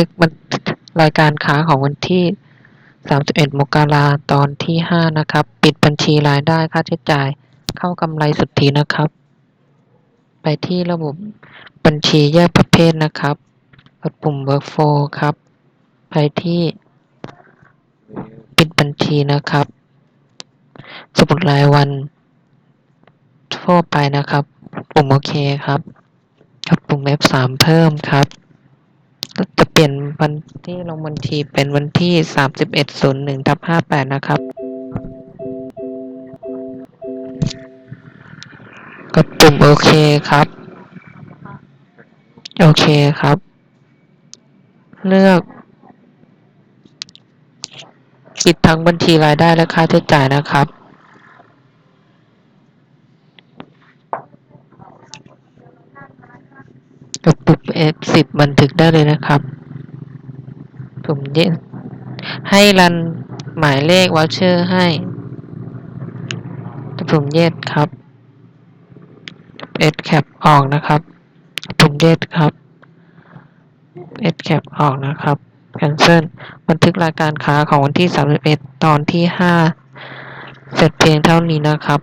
ทึกบันรายการค้าของวันที่ 31 มกราตอนที่ 5 นะครับ ปิดบัญชีรายได้ค่าใช้จ่าย เข้ากำไรสุทธินะครับ ไปที่ระบบบัญชีแยกประเภทนะครับกดปุ่ม workflow ครับ ไปที่ปิดบัญชีนะครับ สมุดรายวันทั่วไปนะครับ ปุ่มโอเคครับกดปุ่ม F3 เพิ่มครับ จะเปลี่ยนวันที่ลงบัญชีเป็นวันที่ 3101ทับ58 นะครับ กดปุ่มโอเคครับ โอเคครับ เลือกปิดทั้งบัญชีรายได้และค่าใช้จ่ายนะครับ กด ปุ่ม F10 บันทึกได้เลยนะครับผมเย็นให้รันหมายเลขวอเชอร์ให้ปุ่มเย็ดครับ S cap ออกนะครับปุ่มเย็ดครับ S cap ออกนะครับ cancel บันทึกรายการค้าของวันที่31ตอนที่ 5 เสร็จเพียงเท่านี้นะครับ